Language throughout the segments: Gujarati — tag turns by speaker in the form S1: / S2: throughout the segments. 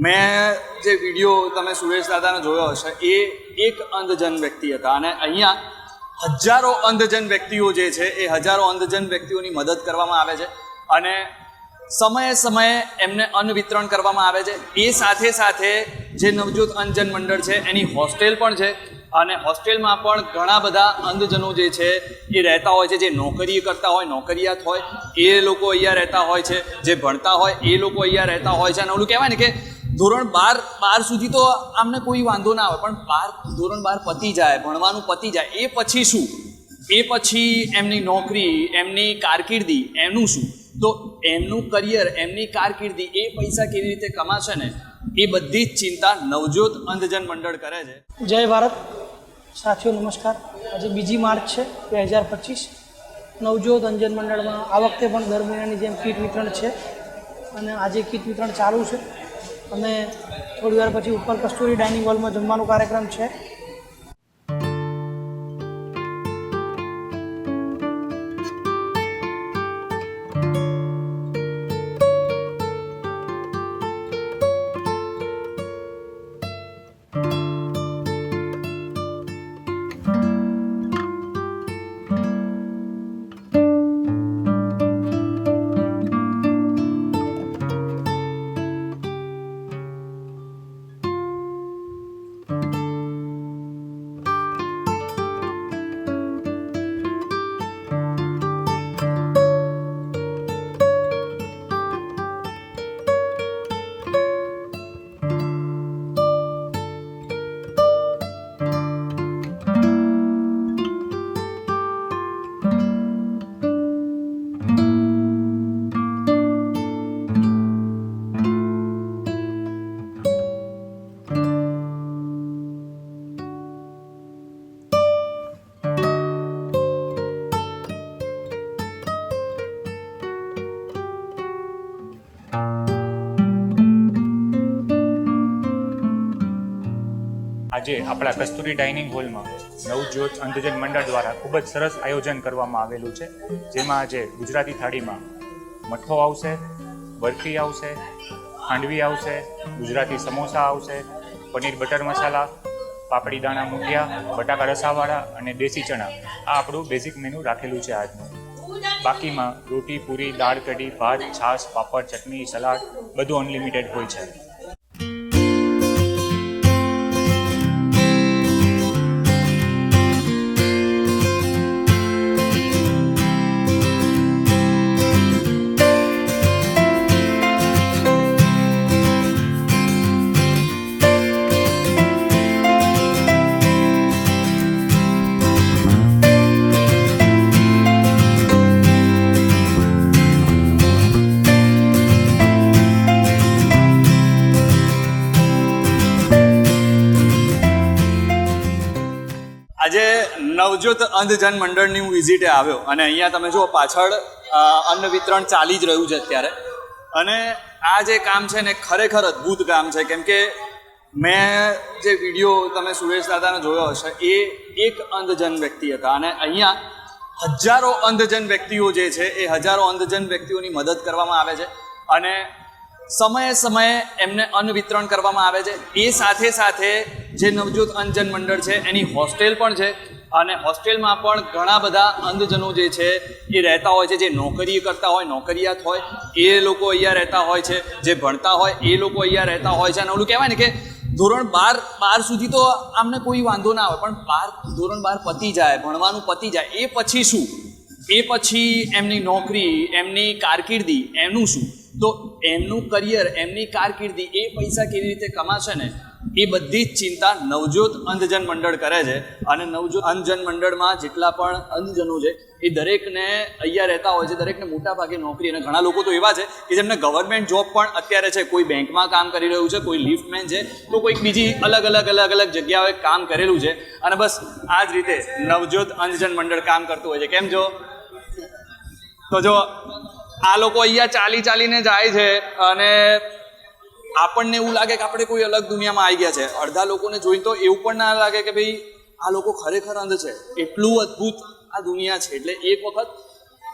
S1: મેં જે વીડિયો તમે સુરેશ દાદાને જોયો હશે, એ એક અંધજન વ્યક્તિ હતા. અને અહીંયા હજારો અંધજન વ્યક્તિઓ જે છે, એ હજારો અંધજન વ્યક્તિઓની મદદ કરવામાં આવે છે. અને સમયે સમયે એમને અન્ન વિતરણ કરવામાં આવે છે. એ સાથે સાથે જે નવજોત અંધજન મંડળ છે, એની હોસ્ટેલ પણ છે. અને હોસ્ટેલમાં પણ ઘણા બધા અંધજનો જે છે, એ રહેતા હોય છે. જે નોકરી કરતા હોય, નોકરિયાત હોય, એ લોકો અહીંયા રહેતા હોય છે. જે ભણતા હોય, એ લોકો અહીંયા રહેતા હોય છે. અને ઓલું કહેવાય ને કે ધોરણ બાર બાર સુધી તો આમને કોઈ વાંધો ના આવે, પણ બાર, ધોરણ બાર પતી જાય, ભણવાનું પતી જાય, એ પછી શું? એ પછી એમની નોકરી, એમની કારકિર્દી, એનું શું? તો એમનું કરિયર એમની કારકિર્દી, એ પૈસા કેવી રીતે કમાશે ને, એ બધી જ ચિંતા નવજોત અંધજન મંડળ કરે છે.
S2: જય ભારત. સાથીઓ, નમસ્કાર. આજે બીજી માર્ચ છે, બે હજાર પચીસ. નવજોત અંજન મંડળમાં આ વખતે પણ દર મહિનાની જેમ કીટ વિતરણ છે. અને આજે કીટ વિતરણ ચાલુ છે. અને થોડી વાર પછી ઉપર કસ્તુરી ડાઇનિંગ હોલમાં જમવાનો કાર્યક્રમ છે.
S3: આજે આપણા કસ્તુરી ડાઇનિંગ હોલમાં નવજ્યોત અંધજન મંડળ દ્વારા ખૂબ જ સરસ આયોજન કરવામાં આવેલું છે, જેમાં આજે ગુજરાતી થાળીમાં મઠો આવશે, બરફી આવશે, ખાંડવી આવશે, ગુજરાતી સમોસા આવશે, પનીર બટર મસાલા, પાપડી દાણા મૂઠિયા બટાકા રસાવાળા અને દેશી ચણા. આ આપણું બેઝિક મેનુ રાખેલું છે આજનું. બાકીમાં રોટી, પૂરી, દાળ કઢી, ભાત, છાશ, પાપડ, ચટણી, સલાડ બધું અનલિમિટેડ હોય છે.
S1: આજે નવજોત અંધજન મંડળની હું વિઝિટે આવ્યો અને અહીંયા તમે જુઓ પાછળ અન્ન વિતરણ ચાલી જ રહ્યું છે અત્યારે. અને આ જે કામ છે ને ખરેખર અદ્ભુત કામ છે. કેમ કે મેં જે વીડિયો તમે સુરેશ દાદાનો જોયો હશે, એ એક અંધજન વ્યક્તિ હતા. અને અહીંયા હજારો અંધજન વ્યક્તિઓ જે છે, એ હજારો અંધજન વ્યક્તિઓની મદદ કરવામાં આવે છે. અને સમયે સમયે એમને અન્ન વિતરણ કરવામાં આવે છે. એ સાથે સાથે જે નવજોત અંજન મંડળ છે, એની હોસ્ટેલ પણ છે અને હોસ્ટેલમાં પણ ઘણા બધા અંધજનો જે છે, એ રહેતા હોય છે. જે નોકરી કરતા હોય, નોકરિયાત હોય, એ લોકો અહીંયા રહેતા હોય છે. જે ભણતા હોય, એ લોકો અહીંયા રહેતા હોય છે. અને ઓલું કહેવાય ને કે ધોરણ બાર બાર સુધી તો આમને કોઈ વાંધો ના આવે, પણ બાર, ધોરણ બાર પતી જાય, ભણવાનું પતી જાય, એ પછી શું? એ પછી એમની નોકરી, એમની કારકિર્દી, એનું શું? તો એમનું કરિયર એમની કારકિર્દી, એ પૈસા કેવી રીતે કમાશે ને, એ બધી જ ચિંતા નવજોત અંધજન મંડળ કરે છે. અને નવજોત અંધજન મંડળમાં જેટલા પણ અંધજનો છે, એ દરેકને અહીંયા રહેતા હોય છે, દરેકને મોટા ભાગે નોકરી અને ઘણા લોકો તો એવા છે કે જેમને ગવર્મેન્ટ જોબ પણ અત્યારે છે, કોઈ બેંકમાં કામ કરી રહ્યું છે, કોઈ લિફ્ટમેન છે, તો કોઈક બીજી અલગ અલગ અલગ અલગ જગ્યાઓએ કામ કરેલું છે. અને બસ આ જ રીતે નવજોત અંધજન મંડળ કામ કરતું હોય છે. કેમ જો? તો જો આ લોકો અહીંયા ચાલી ચાલીને જાય છે અને આપણને એવું લાગે કે આપણે કોઈ અલગ દુનિયામાં આવી ગયા છે. અડધા લોકોને જોઈને તો એવું પણ ના લાગે કે ભાઈ, આ લોકો ખરેખર અંધ છે. એટલું અદ્ભુત આ દુનિયા છે. એટલે એક વખત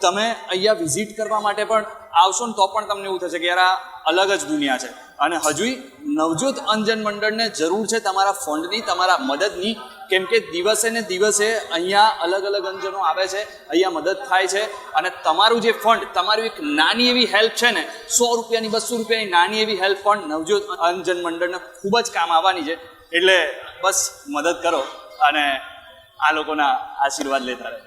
S1: તમે અહીંયા વિઝિટ કરવા માટે પણ આવશો ને તો પણ તમને એવું થશે કે યાર, આ અલગ જ દુનિયા છે. અને હજુય નવજોત અંજન મંડળને જરૂર છે તમારા ફંડની તમારા મદદની કેમ કે દિવસે ને દિવસે અહીંયા અલગ અલગ અંજનો આવે છે, અહીંયા મદદ થાય છે અને તમારું જે ફંડ તમારું એક નાની એવી હેલ્પ છે ને, સો રૂપિયાની, બસો રૂપિયાની નાની એવી હેલ્પ પણ નવજોત અંજન મંડળને ખૂબ જ કામ આવવાની છે. એટલે બસ મદદ કરો અને આ લોકોના આશીર્વાદ લેતા રહે